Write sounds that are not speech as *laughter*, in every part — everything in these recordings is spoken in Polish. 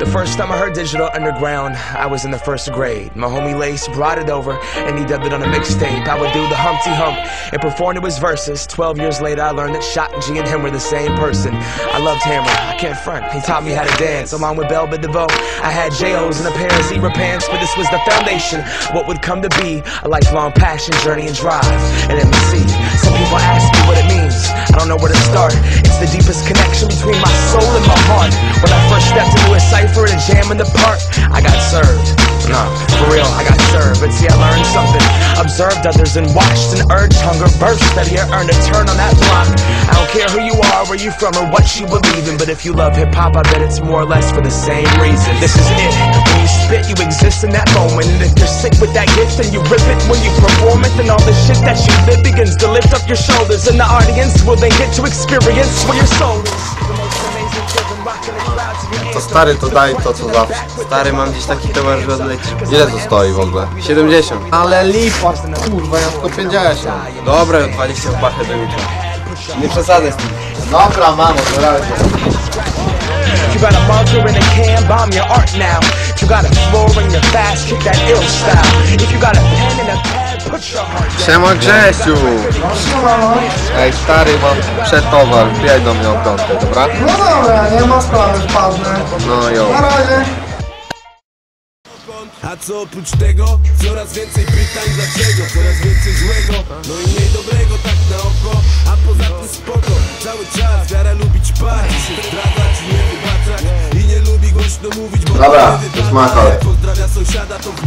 The first time I heard Digital Underground, I was in the first grade. My homie Lace brought it over and he dubbed it on a mixtape. I would do the Humpty Hump and perform it his verses. Twelve years later, I learned that Shot G and him were the same person. I loved Hammer, I can't front. He taught me how to dance along with Belba DeVoe. I had J.O.'s and a pair of zebra pants, but this was the foundation. What would come to be a lifelong passion, journey, and drive. And let me see. Some people ask me what it means. I don't know where to start. It's the deepest connection between my soul and my heart. When I stepped into a cipher and a jam in the park, I got served. Nah, for real, I got served. But see, I learned something. Observed others and watched an urge, hunger burst. Steady earned a turn on that block. I don't care who you are, where you from, or what you believe in. But if you love hip hop, I bet it's more or less for the same reason. This is it. When you spit, you exist in that moment. And if you're sick with that gift, then you rip it when you perform it. Then all the shit that you live begins to lift up your shoulders. And the audience will then get to experience where your soul is. To stary, to daj to co zawsze. Stary, mam gdzieś taki towar, że odleci. Ile to stoi w ogóle? 70. Ale lipa, kurwa, ja tylko 50. Dobra, 20 w pachę do jutra. Nie przesadzaj z tym. Dobra, mamo, to razie. You got a and a can, bomb your art now. You got a floor in your fast, kick that ill style. If you got a pen and a pad, Siema Grzesiu! Ej stary, mam przetowar, wbijaj do mnie o piątkę, dobra? No dobra, nie ma sprawy, wpadnę. No jo. Na razie. A co oprócz tego? Coraz więcej pytań dlaczego Coraz więcej złego, no i mniej dobrego tak na oko A poza tym spoko, cały czas wiara lubić pać się zdradzać, nie wybaczać I nie lubi głośno mówić, bo Dobra, nie już ma kolej. Pozdrawia sąsiada, to w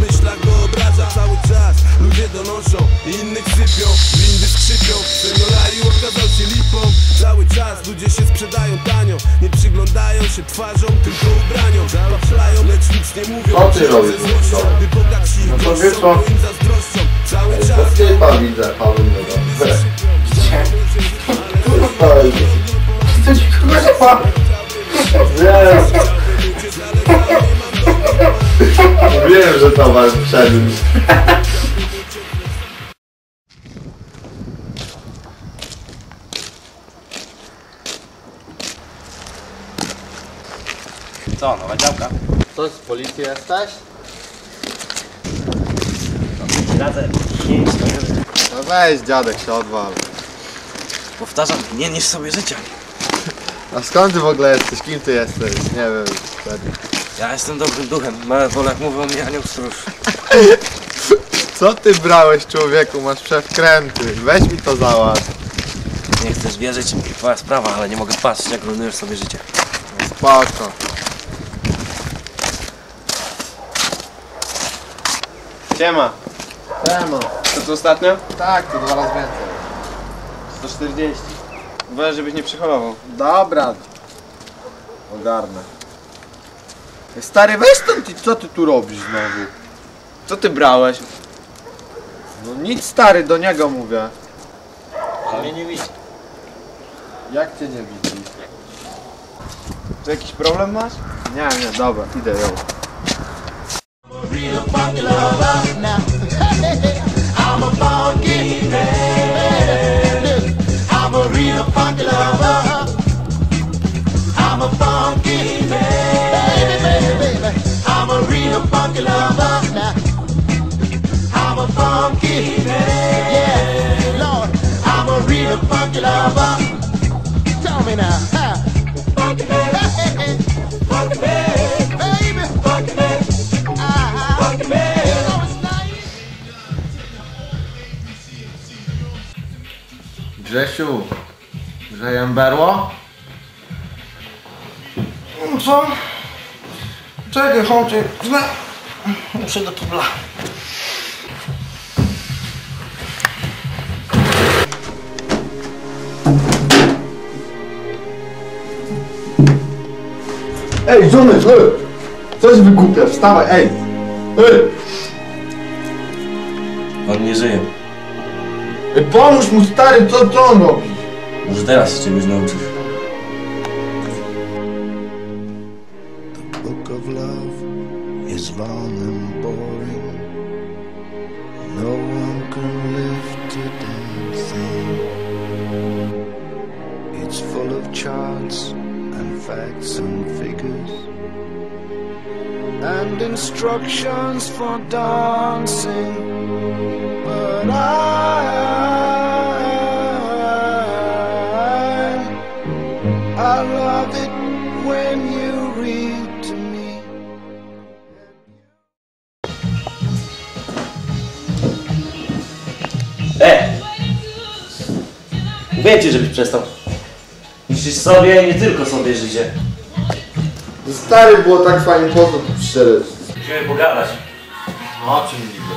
Innych sypią, windy skrzypią Senioraju okazał się lipą Cały czas ludzie się sprzedają tanio Nie przyglądają się twarzą, tylko ubraniom Paplają, lecz nic nie mówią Co ty robisz, bogatsi ich No to wiesz co? im zazdroszczą Cały czas To widzę, Paulino. Co ci kurwa? Wiem, że towar wszedł. Co, nowa działka? Co, z policji jesteś? Radzę. No weź dziadek się odwal. Powtarzam, nie niż sobie życia. A skąd ty w ogóle jesteś? Kim ty jesteś? Nie wiem. Ja jestem dobrym duchem. Małe wolach mówią mi anioł stróż. *laughs* Co ty brałeś człowieku? Masz przewkręty. Weź mi to załatw. Nie chcesz wierzyć, twoja sprawa, ale nie mogę patrzeć, jak rujnujesz sobie życie. Spoko. Siema. Temo. To co ostatnio? Tak, to dwa razy więcej. 140. Uważaj, żebyś nie przycholował. Dobra. Ogarnę. Stary, weź tam ty, co ty tu robisz znowu? Co ty brałeś? No nic stary, do niego mówię. Ale mnie nie widzi. Jak cię nie widzi? To jakiś problem masz? Nie, nie, dobra, idę ją. I'm a funky man. I'm a real funky lover. I'm a funky man. Baby, baby, baby. I'm a real funky lover. now. I'm a funky man. Yeah, Lord. I'm a real funky lover. Tell me now. Grzesiu, grzeję berło? Co? Czekaj, chodźcie. Muszę do tubla. Ej, żony, ej! Coś wygłupiasz, wstawaj, ej! Ej! On nie żyje. Ej pomóż mu stary, co, co on robi? Może teraz się czegoś nauczysz. book of love is long and boring. No one can lift a damn thing. It's full of charts and facts and figures. and instructions for dancing. But I, I Mówię ci, żebyś przestał. Niszczysz sobie, nie tylko sobie życie. Stary było tak fajnie, po co tu przyszedłeś? Musimy pogadać. O czym niby?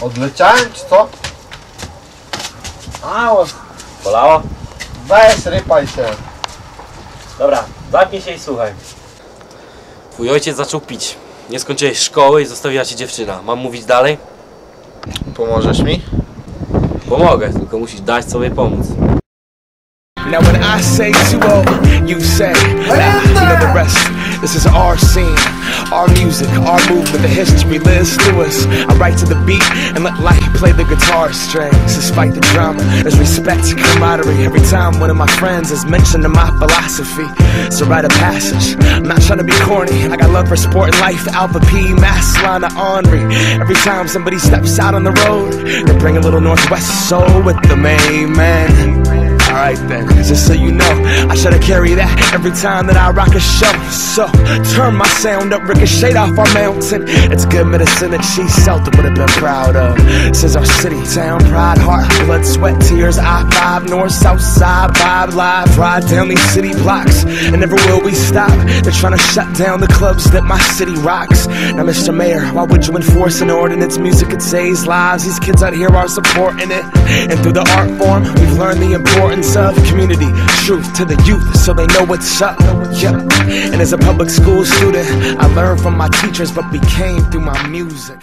Odleciałem czy co? Ało, Bolało? weź rypaj się. Dobra, zamknij się i słuchaj. Twój ojciec zaczął pić. Nie skończyłeś szkoły i zostawiła cię dziewczyna. Mam mówić dalej? Pomożesz mi? Pomogę, tylko musisz dać sobie pomóc. Now when I say too old, you say, you know the rest. This is our scene, our music, our movement, the history lives through us. I write to the beat and let life play the guitar strings. Despite the drama, there's respect, camaraderie. Every time one of my friends is mentioned in my philosophy, it's a rite of passage. I'm not trying to be corny. I got love for sport and life. Alpha P, Maslana, Henri. Every time somebody steps out on the road, they bring a little Northwest soul with them. Amen. Alright then, just so you know, I try to carry that every time that I rock a show. So, turn my sound up, ricochet off our mountain. It's good medicine that she seldom would have been proud of. Says our city, town, pride, heart, blood, sweat, tears, I five, north, south side, vibe, live, ride down these city blocks. And never will we stop. They're trying to shut down the clubs that my city rocks. Now, Mr. Mayor, why would you enforce an ordinance? Music, it saves lives. These kids out here are supporting it. And through the art form, we've learned the importance of community, truth to the youth so they know what's up. And as a public school student, I learned from my teachers but became through my music.